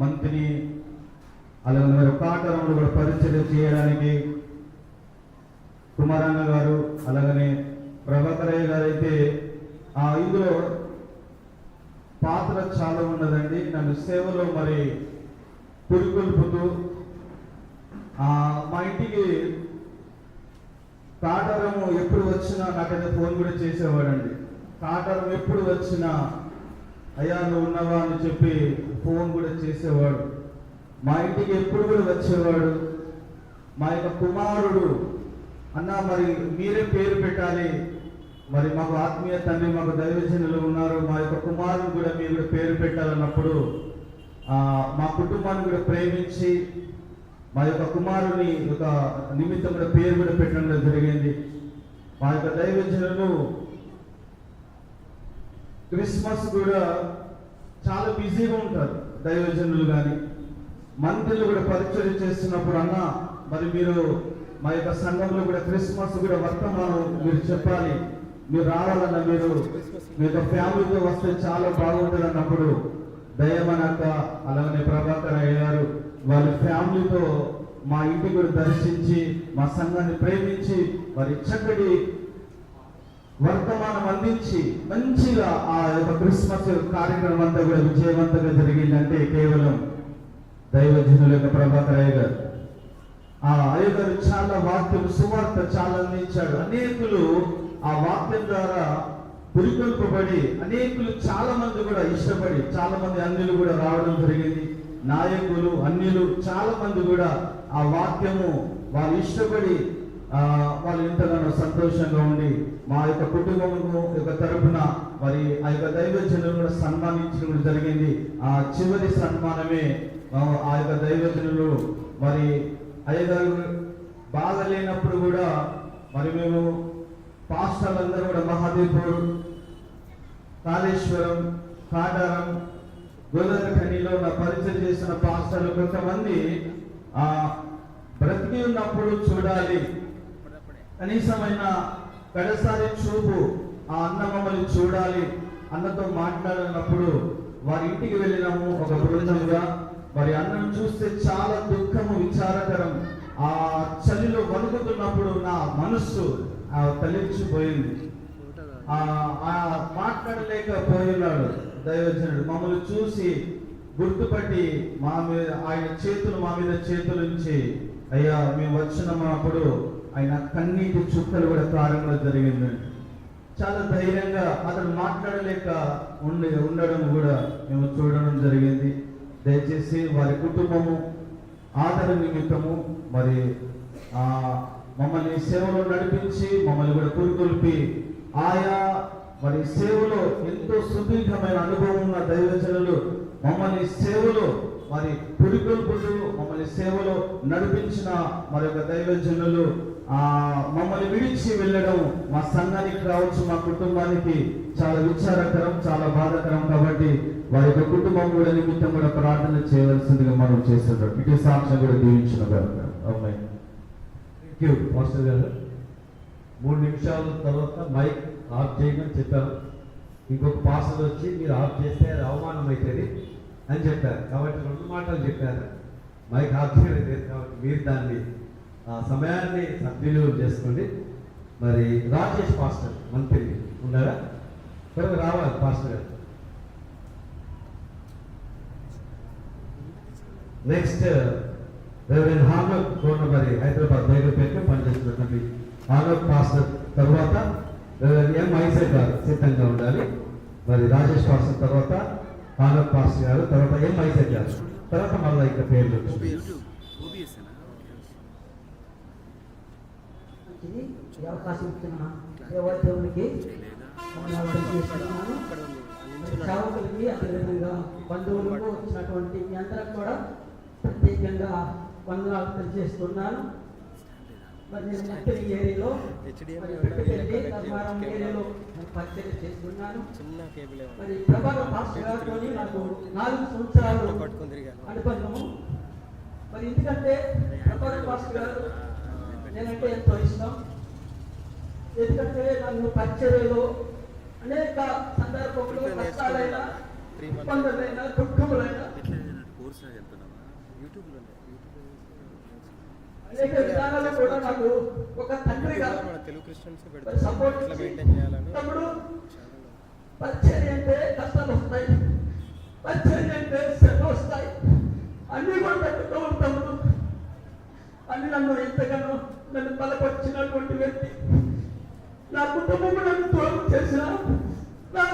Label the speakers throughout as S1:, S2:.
S1: మంత్రిని అలాగే మరి కాటరంలో కూడా పరిచయం చేయడానికి కుమారన్న గారు అలాగనే ప్రభాకరయ్య గారు అయితే ఆ ఇందులో పాత్ర చాలా ఉన్నదండి. నన్ను సేవలో మరి పురికొల్పుతూ మా ఇంటికి కాటారము ఎప్పుడు వచ్చినా నాకైతే ఫోన్ కూడా చేసేవాడండి. కాటారం ఎప్పుడు వచ్చినా అయ్యా నువ్వు ఉన్నావా? అని చెప్పి ఫోన్ కూడా చేసేవాడు. మా ఇంటికి ఎప్పుడు కూడా వచ్చేవాడు. మా యొక్క కుమారుడు అన్న మరి మీరే పేరు పెట్టాలి. మరి మాకు ఆత్మీయ తండ్రి మాకు దైవజనులు ఉన్నారు. మా యొక్క కుమారుడు కూడా మీరు కూడా పేరు పెట్టాలన్నప్పుడు మా కుటుంబాన్ని కూడా ప్రేమించి మా యొక్క కుమారుని ఒక నిమిత్తం కూడా పేరు కూడా పెట్టడం జరిగింది. మా యొక్క దైవజనులు క్రిస్మస్ కూడా చాలా బిజీగా ఉంటారు దైవజనులు కానీ మంత్రులు కూడా పరిచయం చేస్తున్నప్పుడు అన్న మరి మీరు మా యొక్క సంఘంలో కూడా క్రిస్మస్ కూడా వర్తమానం మీరు చెప్పాలి. మీరు రావాలన్న మీరు మీ యొక్క ఫ్యామిలీతో వస్తే చాలా బాగుంటుంది అన్నప్పుడు దయమనక్క అలాగే ప్రభాకర్ అయ్యారు వాళ్ళ ఫ్యామిలీతో మా ఇంటి కూడా దర్శించి మా సంఘాన్ని ప్రేమించి మరి చక్కటి వర్తమానం అందించి మంచిగా ఆ యొక్క క్రిస్మస్ కార్యక్రమం అంతా కూడా విజయవంతంగా జరిగిందంటే కేవలం దైవజనుల యొక్క ప్రభాకర్ అయ్య గారు. ఆ అయ్యగారు చాలా వాక్యం సువార్త చాలా అందించాడు. అనేకులు ఆ వాక్యం ద్వారా పురికొల్పబడి అనేకులు చాలా మంది కూడా ఇష్టపడి చాలా మంది అన్యులు కూడా రావడం జరిగింది. నాయకులు అన్యులు చాలా మంది కూడా ఆ వాక్యము వాళ్ళు ఇష్టపడి వాళ్ళు ఎంతగానో సంతోషంగా ఉండి మా యొక్క కుటుంబము యొక్క తరపున మరి ఆ యొక్క దైవజనులు కూడా సన్మానించడం జరిగింది. ఆ చివరి సన్మానమే ఆ యొక్క దైవజనులు మరి అయ్యగారు బాధ లేనప్పుడు కూడా మరి మేము పాస్టర్లందరూ కూడా మహాదేవ్పూర్ కాళేశ్వరం కాటారం గోదావరి నా పరిచయం చేసిన పాస్టర్లు కొంతమంది ఆ బ్రతికి ఉన్నప్పుడు చూడాలి. కనీసమైన కడసారి చూపు ఆ అన్న మమ్మల్ని చూడాలి. అన్నతో మాట్లాడినప్పుడు వారి ఇంటికి వెళ్ళినాము ఒక బృందంగా. మరి అన్నం చూస్తే చాలా దుఃఖము విచారకరం. ఆ చలిలో వణుకుతున్నప్పుడు నా మనస్సు ఆ తలించిపోయింది ఆ మాట్లాడలేకపోయినాడు దైవజనుడు. మమ్మల్ని చూసి గుర్తుపట్టి మా మీద ఆయన చేతులు మా మీద చేతులుంచి అయ్యా మేము వచ్చినప్పుడు ఆయన కన్నీటి చుక్కలు కూడా ప్రారంభం జరిగిందండి చాలా ధైర్యంగా అతను మాట్లాడలేక ఉండి ఉండడం కూడా మేము చూడడం జరిగింది. దయచేసి వారి కుటుంబము ఆదర నిమిత్తము మరి మమ్మల్ని సేవలో నడిపించి మమ్మల్ని కూడా పురికొల్పి ఆయా మరి సేవలో ఎంతో సుదీర్ఘమైన అనుభవం ఉన్న దైవజనులు మమ్మల్ని సేవలో మరి పురికొల్పుతూ మమ్మల్ని సేవలో నడిపించిన మరి యొక్క దైవజనులు ఆ మమ్మల్ని విడిచి వెళ్ళడం మా సంఘానికి రావచ్చు మా కుటుంబానికి చాలా విచారకరం చాలా బాధాకరం కాబట్టి వారి యొక్క కుటుంబం కూడా నిమిత్తం కూడా ప్రార్థన చేయవలసిందిగా మనం చేస్తున్నాం ఇటు సాక్ష్యం కూడా దీవించిన
S2: థ్యాంక్ యూ మాస్టర్ గారు. మూడు నిమిషాల తర్వాత మైక్ ఆఫ్ చేయమని చెప్పారు. ఇంకొక పాస్టర్ వచ్చి మీరు ఆఫ్ చేస్తే అవమానం అవుతుంది అని చెప్పారు. కాబట్టి రెండు మాటలు చెప్పారు. మైక్ ఆఫ్ లేదు కాబట్టి మీరు దాన్ని ఆ సమయాన్ని సద్వినియోగం చేసుకోండి. మరి రాజేష్ పాస్టర్ మంత్రి ఉన్నారా? త్వరగా రావాలి పాస్టర్ గారు. నెక్స్ట్ రెవరెండ్ హానక్ మరి హైదరాబాద్ బైబిల్పేటలో పనిచేస్తున్నటువంటి హానోక్ పాస్టర్ తర్వాత రెవరెండ్ ఎం ఐసెట్ గారు సిద్ధంగా ఉండాలి. మరి రాజేష్ పాస్టర్ తర్వాత మాధవ్ పాస్ గారు తర్వాత ఎం ఐసెట్ గారు? తర్వాత మళ్ళీ ఇంకా పేర్లు వచ్చింది
S3: ఇది ఈ అవకాశం ఇచ్చిన దేవదేవునికి సేవకులకి అదేవిధంగా బంధువులకు వచ్చినటువంటి మీ అందరికి కూడా ప్రత్యేకంగా వందనాలు తెలియజేస్తున్నాను. మరి నేను మట్టిలి ఏరియాలో మరి పెట్టిపెల్లి ధర్మారం ఏరియాలో నేను పరిచయం చేస్తున్నాను మరి ప్రభావ పాస్టర్ గారితో నాకు నాలుగు సంవత్సరాలు అనుబంధము. మరి ఎందుకంటే ప్రభావ పాస్టర్ గారు నేనంటే ఎంతో ఇష్టం. ఎందుకంటే నన్ను పరిచర్యలో అనేక సందర్భంలో కష్టాలైనా ఇబ్బందులైనా దుఃఖములైనా
S4: యూట్యూబ్లో
S3: అనేక విధానాల్లో కూడా నాకు ఒక తండ్రిగా
S4: మన తెలుగు క్రిస్టియన్స్
S3: మరి
S4: పెడతారు
S3: సపోర్ట్
S4: చేయాలని
S3: తమ్ముడు
S4: ఛానల్లో
S3: పరిచర్య అంటే కష్టాలు వస్తాయి పరిచర్య అంటే శ్రమ వస్తాయి అన్ని కూడా తట్టుతూ ఉంటాము అన్ని నన్ను ఎంతగానో నన్ను బలపరిచినటువంటి వ్యక్తి నా కుటుంబం నన్ను దూరం చేసిన నా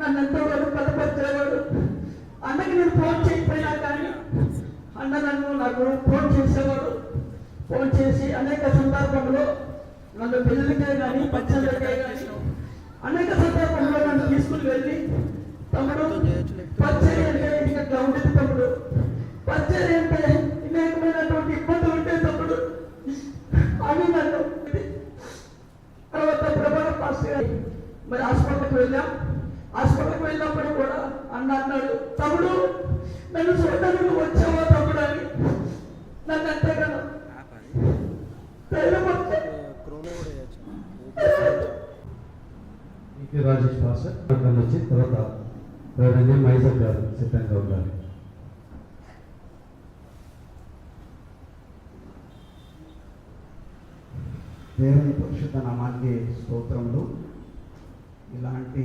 S3: నన్ను ఎంతవరకు బలపరిచేవాడు అన్నకి నేను ఫోన్ చేయకపోయినా కానీ అన్న నన్ను నాకు ఫోన్ చేసేవాడు. ఫోన్ చేసి అనేక సందర్భంలో నన్ను పెళ్ళికే కానీ పచ్చళ్ళకే కానీ అనేక సందర్భంలో నన్ను తీసుకుని వెళ్ళి తమ్ముడు పచ్చడి అంటే నన్ను అంతేగాను
S2: రాజేష్ అక్కడ వచ్చి తర్వాత మైసర్ గారు సిద్ధంగా ఉండాలి
S5: దేవుని పరిశుద్ధ నామానికి స్తోత్రములు. ఇలాంటి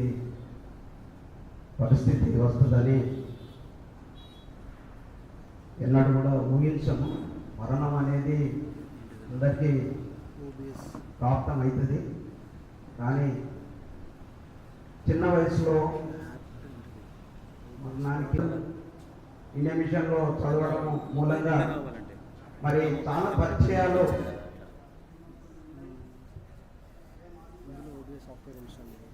S5: పరిస్థితి వస్తుందని ఎన్నడూ కూడా ఊహించము. మరణం అనేది అందరికీ ప్రాప్తం అవుతుంది కానీ చిన్న వయసులో మరణానికి ఇండియా మిషన్లో చదవడం మూలంగా మరి చాలా పరిచయాలు
S4: సాఫ్ట్వేర్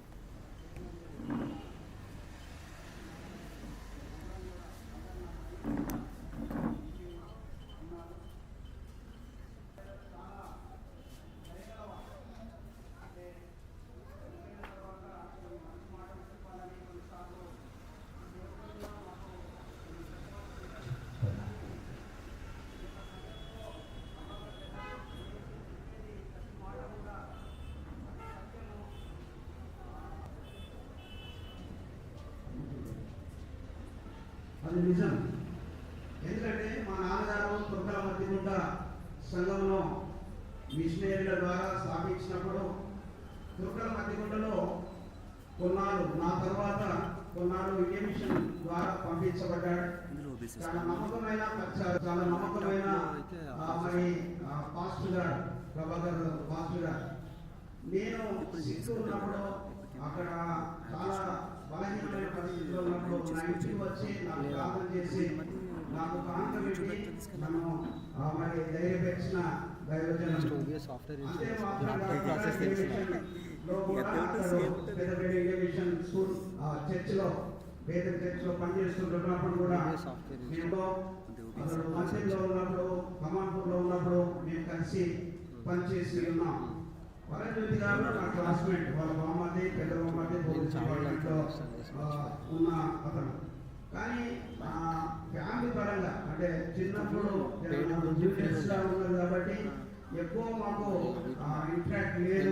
S5: అది నిజం. ఎందుకంటే మా నాన్నగారు తుర్కల మధ్యగుంట సంఘంలో మిషనరీల ద్వారా స్థాపించినప్పుడు తుర్కల మధ్యగుంటలో కొన్నాళ్ళు నా తర్వాత కొన్నాళ్ళు ఇండియన్ మిషన్ ద్వారా పంపించబడ్డాడు? చాలా నమ్మకమైన చాలా నమ్మకమైన మరి ఆ, పాస్టర్ గారు ప్రభాకర్ పాస్టర్ గారు. నేను సిక్స్త్ ఉన్నప్పుడు అక్కడ చాలా బలహీనమైన పరిస్థితిలో ఉన్నప్పుడు నా ఇంటికి వచ్చి నాకు ప్రార్థన చేసి నాకు కాంతం నన్ను మరి
S4: సాఫ్ట్వేర్
S5: కూడా చర్చిలో వేద చర్చిలో పనిచేస్తున్నప్పుడు కూడా మేము అతడు మంత్రిలో ఉన్నప్పుడు కమాన్పూర్లో ఉన్నప్పుడు మేము కలిసి పనిచేసి ఉన్నాం వరజ్యోతి గారు నా క్లాస్మేట్ వాళ్ళ మామది పెద్ద బామ్మది ఉన్న అతను కానీ ఫ్యామిలీ పరంగా అంటే చిన్నప్పుడు ఉన్నది కాబట్టి ఎక్కువ మాకు ఇంట్రాక్ట్ లేదు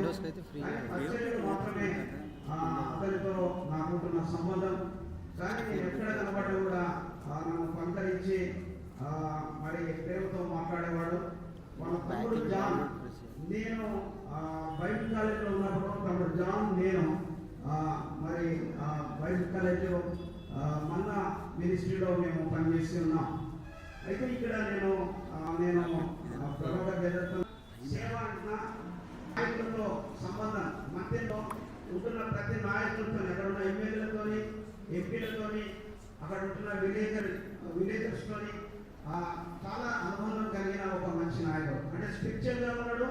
S5: మాత్రమే అతనితో నాకుంటున్న సంబంధం కానీ నేను ఎక్కడ కనబడి కూడా నన్ను పంకరించి మరి ప్రేమతో మాట్లాడేవాడు. తమ్ముడు జాన్. నేను బైబిల్ కాలేజీలో ఉన్నప్పుడు తమ్ముడు జాన్ నేను మరి బైబిల్ కాలేజీలో ఆ, మన్నా మినిస్ట్రీలో మేము పనిచేసి ఉన్నాం. అయితే ఇక్కడ నేను నేను జగత్తో సేవ అంటున్నా నాయకులతో సంబంధం. మధ్యలో ఉంటున్న ప్రతి నాయకులతో అక్కడ ఉన్న ఎమ్మెల్యేలతోని ఎంపీలతోని అక్కడ ఉంటున్న విలేజర్ విలేజర్స్తోని చాలా అనుభవం కలిగిన ఒక మంచి నాయకుడు. అంటే స్పిరిచువల్గా ఉన్నాడు